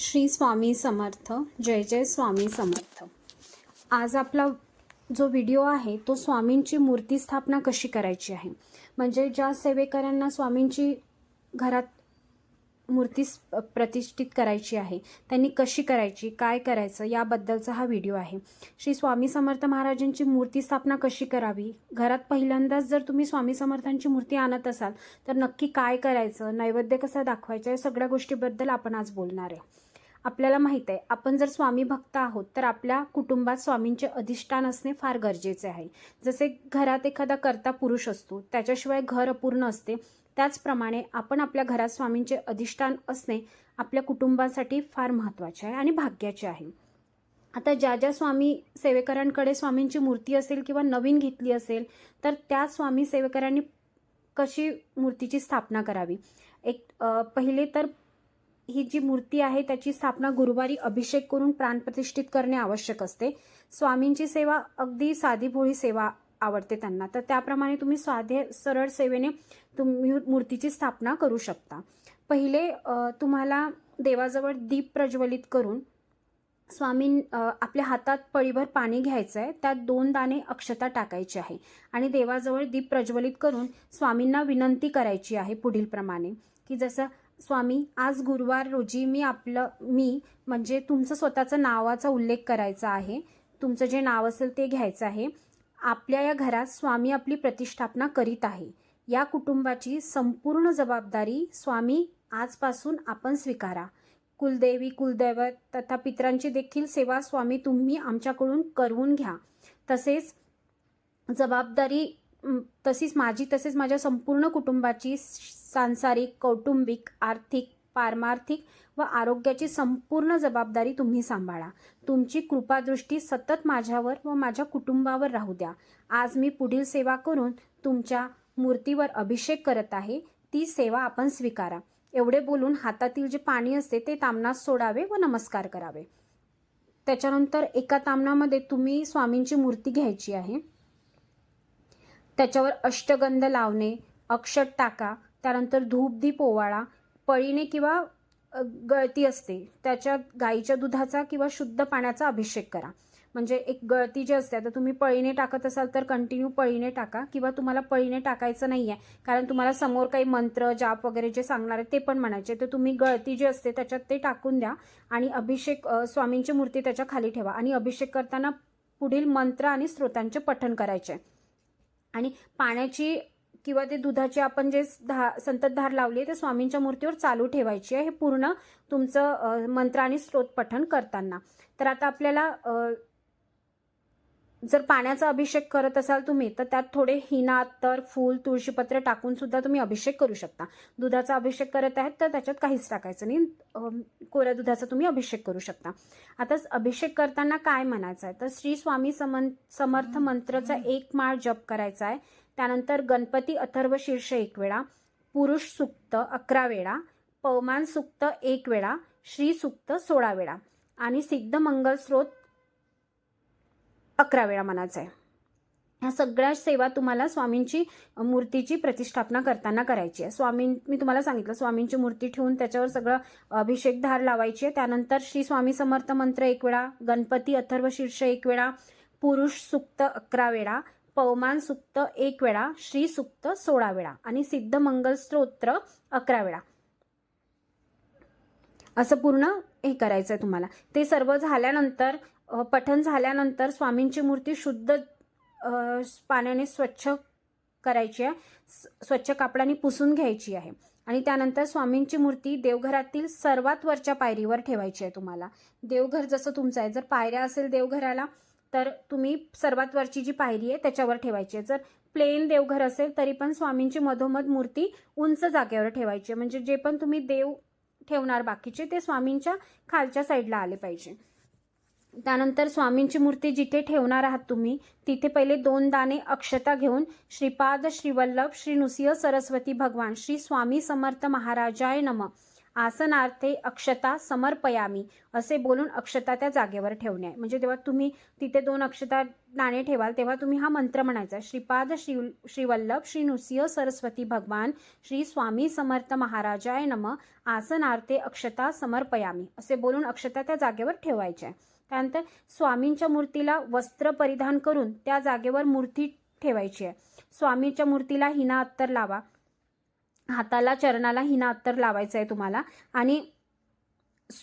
श्री स्वामी समर्थ जय जय स्वामी समर्थ. आज आपला जो व्हिडिओ आहे तो स्वामींची मूर्ती स्थापना कशी करायची आहे? म्हणजे ज्या सेवेकऱ्यांना स्वामींची घरात मूर्ती प्रतिष्ठित करायची आहे त्यांनी कशी करायची काय करायचं याबद्दलचा हा व्हिडिओ आहे. श्री स्वामी समर्थ महाराजांची मूर्ती स्थापना कशी करावी? घरात पहिल्यांदाच जर तुम्ही स्वामी समर्थांची मूर्ती आणत असाल तर नक्की काय करायचं नैवेद्य कसा दाखवायचा या सगळ्या गोष्टीबद्दल आपण आज बोलणार आहे. आपल्याला माहीत आहे आपण जर स्वामी भक्त आहोत तर आपल्या कुटुंबात स्वामींचे अधिष्ठान असणे फार गरजेचे आहे. जसे घरात एखादा कर्ता पुरुष असतो त्याच्याशिवाय घर अपूर्ण असते त्याचप्रमाणे आपण आपल्या घरात स्वामींचे अधिष्ठान असणे आपल्या कुटुंबासाठी फार महत्त्वाचे आहे आणि भाग्याचे आहे. आता ज्या ज्या स्वामी सेवेकरांकडे स्वामींची मूर्ती असेल किंवा नवीन घेतली असेल तर त्या स्वामी सेवेकरांनी कशी मूर्तीची स्थापना करावी? एक पहिले तर ही जी मूर्ती आहे त्याची स्थापना गुरुवारी अभिषेक करून प्राणप्रतिष्ठित करणे आवश्यक असते. स्वामींची सेवा अगदी साधी भोळी सेवा आवडते त्यांना. तर त्याप्रमाणे तुम्ही साधे सरळ सेवेने तुम्ही मूर्तीची स्थापना करू शकता. पहिले तुम्हाला देवाजवळ दीप प्रज्वलित करून स्वामी आपल्या हातात पळीभर पाणी घ्यायचं आहे त्यात दोन दाणे अक्षता टाकायची आहे आणि देवाजवळ दीप प्रज्वलित करून स्वामींना विनंती करायची आहे पुढील प्रमाणे की जसं स्वामी आज गुरुवार रोजी मी आपलं मी म्हणजे तुमचं स्वतःचं नावाचा उल्लेख करायचा आहे. तुमचं जे नाव असेल ते घ्यायचं आहे. आपल्या या घरात स्वामी आपली प्रतिष्ठापना करीत आहे. या कुटुंबाची संपूर्ण जबाबदारी स्वामी आजपासून आपण स्वीकारा. कुलदेवी कुलदैवत तथा पितरांची देखील सेवा स्वामी तुम्ही आमच्याकडून करवून घ्या. तसेच जबाबदारी तशीच माझी तसेच माझ्या संपूर्ण कुटुंबाची सांसारिक कौटुंबिक आर्थिक पारमार्थिक व आरोग्याची संपूर्ण जबाबदारी तुम्ही सांभाळा. तुमची कृपादृष्टी सतत माझ्यावर व माझ्या कुटुंबावर राहू द्या. आज मी पुढील सेवा करून तुमच्या मूर्तीवर अभिषेक करत आहे. ती सेवा आपण स्वीकारा. एवढे बोलून हातातील जे पाणी असते ते तामनात सोडावे व नमस्कार करावे. त्याच्यानंतर एका तामणामध्ये तुम्ही स्वामींची मूर्ती घ्यायची आहे. त्याच्यावर अष्टगंध लावणे अक्षत टाका त्यानंतर धूपदीप ओवाळा पळीने किंवा गळती असते त्याच्यात गाईच्या दुधाचा किंवा शुद्ध पाण्याचा अभिषेक करा. म्हणजे एक गळती जी असते आता तुम्ही पळीने टाकत असाल तर कंटिन्यू पळीने टाका किंवा तुम्हाला पळीने टाकायचं नाही आहे कारण तुम्हाला समोर काही मंत्र जाप वगैरे जे सांगणार आहे ते पण म्हणायचे तर तुम्ही गळती जी असते त्याच्यात ते टाकून द्या आणि अभिषेक स्वामींची मूर्ती त्याच्याखाली ठेवा. आणि अभिषेक करताना पुढील मंत्र आणि स्त्रोतांचे पठण करायचे. आणि पाण्याची किंवा ते दुधाची आपण जे धा संततधार लावली आहे ते स्वामींच्या मूर्तीवर चालू ठेवायची आहे. हे पूर्ण तुमचं मंत्र आणि स्त्रोत पठण करताना. तर आता आपल्याला जर पाण्याचा अभिषेक करत असाल तुम्ही तर त्यात थोडे हिना तर फूल तुळशीपत्र टाकून सुद्धा तुम्ही अभिषेक करू शकता. दुधाचा अभिषेक करत आहेत तर त्याच्यात काहीच टाकायचं नाही. कोऱ्या दुधाचा तुम्ही अभिषेक करू शकता. आता अभिषेक करताना काय म्हणायचं आहे? तर श्री स्वामी समन समर्थ मंत्रचा एक माळ जप करायचा आहे. त्यानंतर गणपती अथर्व शीर्ष एक वेळा पुरुष सुक्त अकरा वेळा पवमान सुक्त एक वेळा श्री सुक्त सोळा वेळा. आणि सिद्ध मंगल स्रोत अकरा वेळा मनाचा आहे ह्या सगळ्या सेवा तुम्हाला स्वामींची मूर्तीची प्रतिष्ठापना करताना करायची आहे. स्वामी मी तुम्हाला सांगितलं स्वामींची मूर्ती ठेवून त्याच्यावर सगळं अभिषेक धार लावायची आहे. त्यानंतर श्री स्वामी समर्थ मंत्र एक वेळा गणपती अथर्व शीर्ष एक वेळा पुरुष सुक्त अकरा वेळा पवमान सुक्त एक वेळा श्री सुक्त सोळा वेळा आणि सिद्ध मंगल स्तोत्र अकरा वेळा. असं पूर्ण हे करायचं आहे तुम्हाला. ते सर्व झाल्यानंतर पठण झाल्यानंतर स्वामींची मूर्ती शुद्ध पाण्याने स्वच्छ करायची आहे. स्वच्छ कापडाने पुसून घ्यायची आहे. आणि त्यानंतर स्वामींची मूर्ती देवघरातील सर्वात वरच्या पायरीवर ठेवायची आहे तुम्हाला. देवघर जसं तुमचं आहे. जर पायऱ्या असेल देवघराला तर तुम्ही सर्वात वरची जी पायरी आहे त्याच्यावर ठेवायची आहे. जर प्लेन देवघर असेल तरी पण स्वामींची मधोमध मूर्ती उंच जागेवर ठेवायची आहे. म्हणजे जे पण तुम्ही देव ठेवणार बाकीचे ते स्वामींच्या खालच्या साईडला आले पाहिजे. त्यानंतर स्वामींची मूर्ती जिथे ठेवणार आहात तुम्ही तिथे पहिले दोन दाणे अक्षता घेऊन श्रीपाद श्रीवल्लभ श्री नृसिंह सरस्वती भगवान श्री स्वामी समर्थ महाराजाय नम. आसनार्थे अक्षता समर्पयामी असे बोलून अक्षता त्या जागेवर ठेवणे. आहे म्हणजे जेव्हा तुम्ही तिथे दोन अक्षता नाणे ठेवाल तेव्हा तुम्ही हा मंत्र म्हणायचा. श्रीपाद श्री श्रीवल्लभ श्री नृसिंह सरस्वती भगवान श्री स्वामी समर्थ महाराजाय नम आसनार्थे अक्षता समर्पयामी असे बोलून अक्षता त्या जागेवर ठेवायच्या. त्यानंतर स्वामींच्या मूर्तीला वस्त्र परिधान करून त्या जागेवर मूर्ती ठेवायची आहे. स्वामीच्या मूर्तीला हिना अत्तर लावा. हाताला चरणाला हिना अत्तर लावायचं आहे तुम्हाला. आणि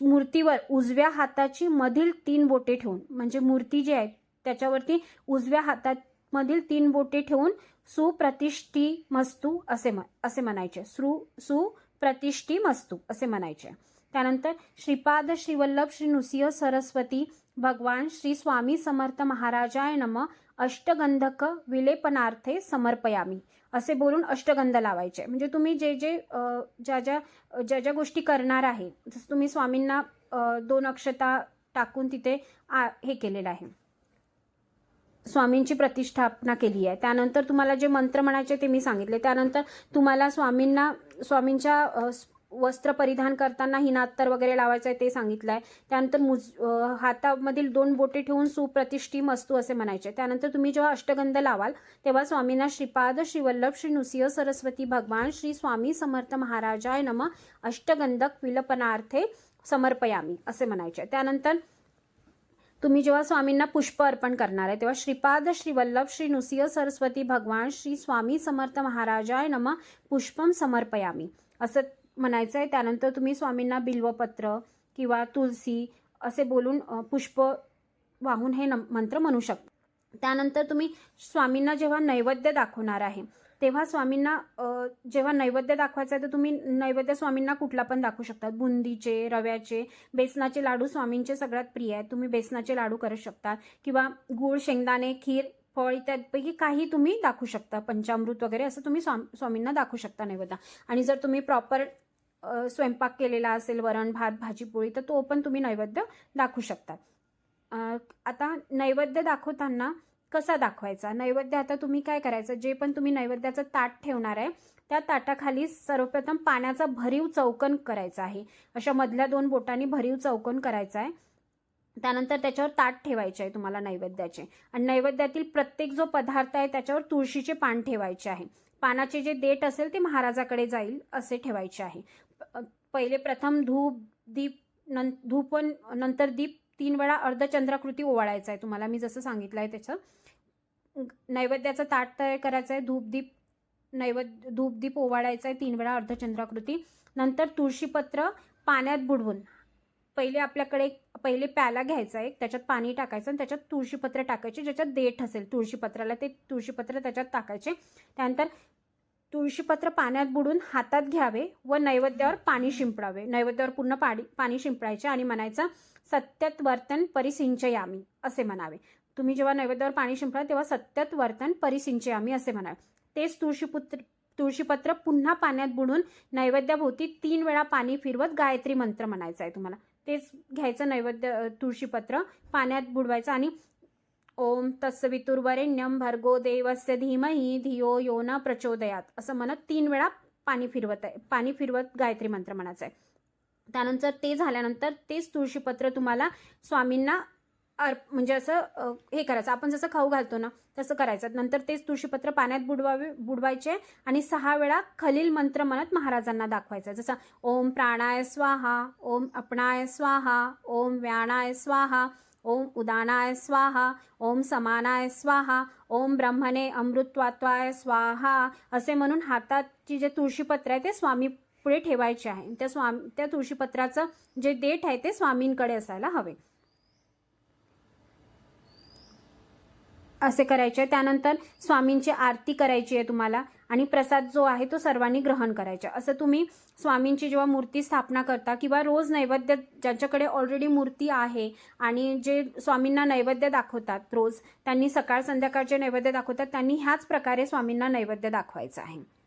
मूर्तीवर उजव्या हाताची मधील तीन बोटे ठेवून म्हणजे मूर्ती जी आहे त्याच्यावरती उजव्या हातात मधील तीन बोटे ठेवून सुप्रतिष्ठी मस्तू असे म असे म्हणायचे. सु सुप्रतिष्ठी मस्तू असे म्हणायचे. त्यानंतर श्रीपाद श्रीवल्लभ श्री नृसिंह सरस्वती भगवान श्री स्वामी समर्थ महाराजाय नम अष्टगंधक विलेपनार्थे समर्पयामी असे बोलून अष्टगंध लावायचे. म्हणजे तुम्ही जे जे ज्या ज्या ज्या ज्या गोष्टी करणार आहे जसं तुम्ही स्वामींना दोन अक्षता टाकून तिथे आ, हे केलेलं आहे. स्वामींची प्रतिष्ठापना केली आहे. त्यानंतर तुम्हाला जे मंत्र म्हणायचे ते मी सांगितले. त्यानंतर तुम्हाला स्वामींना स्वामींच्या वस्त्र परिधान करताना हिनात्तर वगैरे लावायचं आहे ते सांगितलं आहे त्यानंतर मुज हातामधील दोन बोटे ठेवून सुप्रतिष्ठी मस्तू असे म्हणायचे. त्यानंतर तुम्ही जेव्हा अष्टगंध लावाल तेव्हा स्वामींना श्रीपाद श्रीवल्लभ श्री नृसिंह सरस्वती भगवान श्री स्वामी समर्थ महाराजाय नम अष्टगंधक विलपनार्थे समर्पयामी असे म्हणायचे. त्यानंतर तुम्ही जेव्हा स्वामींना पुष्प अर्पण करणार आहे तेव्हा श्रीपाद श्री वल्लभ श्री नृसिंह सरस्वती भगवान श्री स्वामी समर्थ महाराजाय नम पुष्पम समर्पयामी. असं म्हणायचं आहे त्यानंतर तुम्ही स्वामींना बिल्वपत्र किंवा तुलसी असे बोलून पुष्प वाहून हे नम- मंत्र म्हणू शकता. त्यानंतर तुम्ही स्वामींना जेव्हा नैवेद्य दाखवणार आहे तेव्हा स्वामींना जेव्हा नैवेद्य दाखवायचं आहे तर तुम्ही नैवेद्य स्वामींना कुठला पण दाखवू शकता. बुंदीचे रव्याचे बेसनाचे लाडू स्वामींचे सगळ्यात प्रिय आहेत. तुम्ही बेसनाचे लाडू करू शकता किंवा गूळ शेंगदाणे खीर फळ इत्यादीपैकी काही तुम्ही दाखवू शकता. पंचामृत वगैरे असं तुम्ही स्वाम स्वामींना दाखवू शकता नैवेद्य. आणि जर तुम्ही प्रॉपर स्वयंपाक केलेला असेल वरण भात भाजी पोळी तर तो पण तुम्ही नैवेद्य दाखवू शकता. आता नैवेद्य दाखवताना कसा दाखवायचा? नैवेद्य आता तुम्ही काय करायचं? जे पण तुम्ही नैवेद्याचं ताट ठेवणार आहे त्या ताटाखाली सर्वप्रथम पाण्याचा भरीव चौकन करायचा आहे. अशा मधल्या दोन बोटांनी भरीव चौकन करायचा आहे. त्यानंतर त्याच्यावर ताट ठेवायचे आहे तुम्हाला नैवेद्याचे. आणि नैवेद्यातील प्रत्येक जो पदार्थ आहे त्याच्यावर तुळशीचे पान ठेवायचे आहे. पानाचे जे देठ असेल ते महाराजाकडे जाईल असे ठेवायचे आहे. पहिले प्रथम धूप दीप नं धूप नंतर दीप तीन वेळा अर्धचंद्राकृती ओवाळायचा आहे तुम्हाला. मी जसं सांगितलं आहे त्याचं नैवेद्याचं ताट तयार करायचं आहे धूपदीप नैवेद्य धूपदीप ओवाळायचं आहे तीन वेळा अर्धचंद्राकृती. नंतर तुळशीपत्र पाण्यात बुडवून पहिले आपल्याकडे एक- पहिले प्याला घ्यायचा आहे त्याच्यात पाणी टाकायचं आणि त्याच्यात तुळशीपत्र टाकायचे ज्याच्यात देठ असेल तुळशीपत्राला ते तुळशीपत्र त्याच्यात टाकायचे. त्यानंतर तुळशीपत्र पाण्यात बुडून हातात घ्यावे व नैवेद्यावर पाणी शिंपडावे. नैवेद्यावर पूर्ण पाणी पाणी शिंपडायचे आणि म्हणायचं सत्यत वर्तन परिसिंचयामी असे म्हणावे. तुम्ही जेव्हा नैवेद्यावर पाणी शिंपडा तेव्हा सत्यत वर्तन परिसिंचयामी असे म्हणावे. तेच तुळशीपुत्र तुळशीपत्र पुन्हा पाण्यात बुडून नैवेद्याभोवती तीन वेळा पाणी फिरवत गायत्री मंत्र म्हणायचा आहे तुम्हाला. तेच घ्यायचं नैवेद्य तुळशीपत्र पाण्यात बुडवायचं आणि ओम तत्सवितुर्वरेण्यम भर्गो देवस्य धीमही धियो यो न प्रचोदयात. असं म्हणत तीन वेळा पाणी फिरवत आहे. पाणी फिरवत गायत्री मंत्र म्हणायचं आहे त्यानंतर ते झाल्यानंतर तेच तुळशीपत्र तुम्हाला स्वामींना अर्प म्हणजे असं हे करायचं. आपण जसं खाऊ घालतो ना तसं करायचं. नंतर तेच तुळशीपत्र पाण्यात बुडवावे बुडवायचे आणि सहा वेळा खलील मंत्र म्हणत महाराजांना दाखवायचं. जसं ओम प्राणाय स्वाहा ओम अपणाय स्वाहा ओम व्याणाय स्वाहा ओम उदानाय स्वाहा ओम समानाय स्वाहा ओम ब्रह्मणे अमृतत्वात्वाय स्वाहा असे म्हणून हाताची जे तुळशीपत्र आहे ते स्वामी पुढे ठेवायचे आहे. त्या स्वामी त्या तुळशीपत्राचं जे देठ आहे ते स्वामींकडे असायला हवे. असे करायचे आहे. त्यानंतर स्वामींची आरती करायची आहे तुम्हाला. आणि प्रसाद जो आहे तो सर्वांनी ग्रहण करायचा असं तुम्ही स्वामींची जेव्हा मूर्ती स्थापना करता किंवा रोज नैवेद्य ज्यांच्याकडे ऑलरेडी मूर्ती आहे आणि जे स्वामींना नैवेद्य दाखवतात रोज त्यांनी सकाळ संध्याकाळचे नैवेद्य दाखवतात त्यांनी ह्याच प्रकारे स्वामींना नैवेद्य दाखवायचं आहे.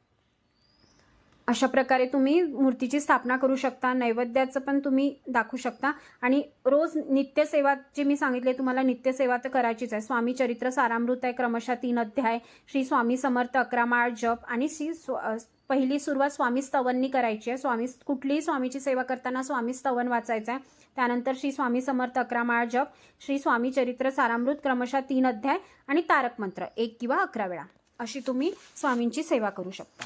अशा प्रकारे तुम्ही मूर्तीची स्थापना करू शकता नैवेद्याचं पण तुम्ही दाखवू शकता. आणि रोज नित्यसेवा जे मी सांगितले तुम्हाला नित्यसेवा तर करायचीच आहे. स्वामी चरित्र सारामृत आहे क्रमशः तीन अध्याय श्री स्वामी समर्थ अकरा माळ जप आणि श्री स्व- पहिली सुरुवात स्वामी स्तवननी करायची आहे. स्वामी कुठलीही स्वामीची सेवा करताना स्वामी स्तवन वाचायचं आहे. त्यानंतर श्री स्वामी समर्थ अकरा माळ जप श्री स्वामी चरित्र सारामृत क्रमशः तीन अध्याय आणि तारक मंत्र एक किंवा अकरा वेळा. अशी तुम्ही स्वामींची सेवा करू शकता.